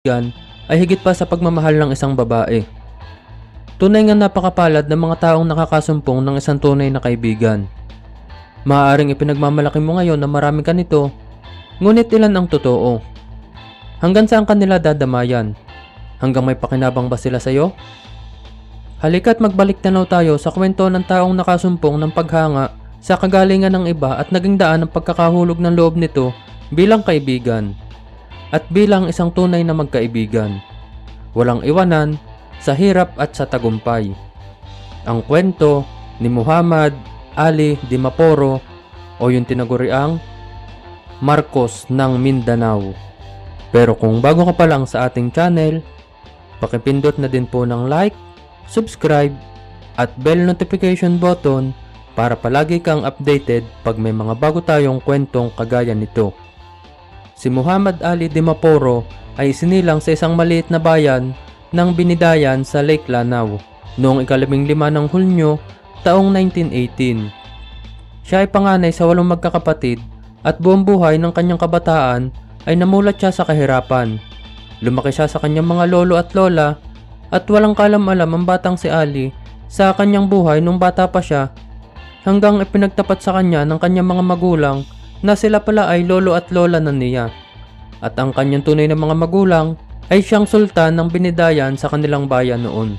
kaibigan ay higit pa sa pagmamahal ng isang babae. Tunay nga napakapalad ng mga taong nakakasumpong ng isang tunay na kaibigan. Maaaring ipinagmamalaki mo ngayon na marami ka nito, ngunit ilan ang totoo? Hanggang saan kanila dadamayan? Hanggang may pakinabang ba sila sa'yo? Halika't magbalik tanaw tayo sa kwento ng taong nakasumpong ng paghanga sa kagalingan ng iba at naging daan ng pagkakahulog ng loob nito bilang kaibigan at bilang isang tunay na magkaibigan. Walang iwanan sa hirap at sa tagumpay. Ang kwento ni Muhammad Ali Dimaporo o yung tinaguriang Marcos ng Mindanao. Pero kung bago ka pa lang sa ating channel, pakipindot na din po ng like, subscribe, at bell notification button para palagi kang updated pag may mga bago tayong kwentong kagaya nito. Si Muhammad Ali Dimaporo ay sinilang sa isang maliit na bayan ng Binidayan sa Lake Lanao noong ikalabing lima ng Hulyo taong 1918. Siya ay panganay sa walong magkakapatid at buong buhay ng kanyang kabataan ay namulat siya sa kahirapan. Lumaki siya sa kanyang mga lolo at lola at walang kalam-alam ang batang si Ali sa kanyang buhay nung bata pa siya hanggang ipinagtapat sa kanya ng kanyang mga magulang na sila pala ay lolo at lola na niya. At ang kanyang tunay na mga magulang ay siyang sultan ng binidayan sa kanilang bayan noon.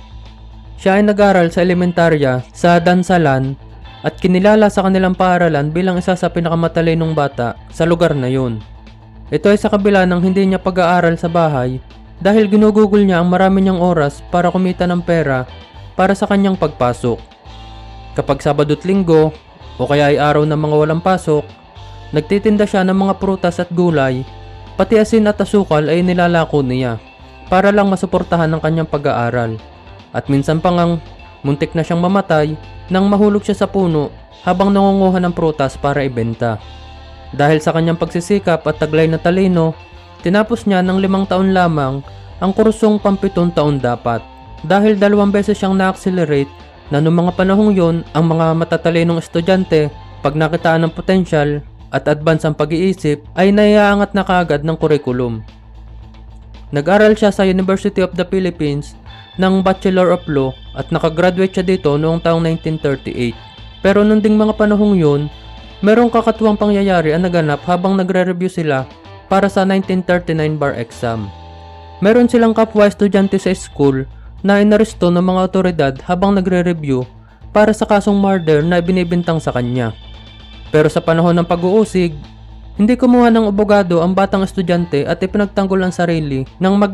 Siya ay nag-aral sa elementarya sa Dansalan at kinilala sa kanilang paaralan bilang isa sa pinakamatalinong bata sa lugar na yun. Ito ay sa kabila ng hindi niya pag-aaral sa bahay dahil ginugugol niya ang marami niyang oras para kumita ng pera para sa kanyang pagpasok. Kapag Sabado't Linggo o kaya ay araw ng mga walang pasok, nagtitinda siya ng mga prutas at gulay, pati asin at asukal ay nilalako niya para lang masuportahan ang kanyang pag-aaral. At minsan pa ngang muntik na siyang mamatay nang mahulog siya sa puno habang nangunguha ng prutas para ibenta. Dahil sa kanyang pagsisikap at taglay na talino, tinapos niya ng limang taon lamang ang kursong pampitong taon dapat. Dahil dalawang beses siyang na-accelerate na noong mga panahong yon ang mga matatalinong estudyante pag nakitaan ng potensyal at advance ang pag-iisip ay naiaangat na kaagad ng kurikulum. Nag-aral siya sa University of the Philippines ng Bachelor of Law at nakagraduate siya dito noong taong 1938. Pero nung ding mga panahong yun, merong kakatuwang pangyayari ang naganap habang nagre-review sila para sa 1939 bar exam. Meron silang kapwa estudyante sa school na inaresto ng mga otoridad habang nagre-review para sa kasong murder na binibintang sa kanya. Pero sa panahon ng pag-uusig, hindi kumuha ng abogado ang batang estudyante at ipinagtanggol ang sarili ng mag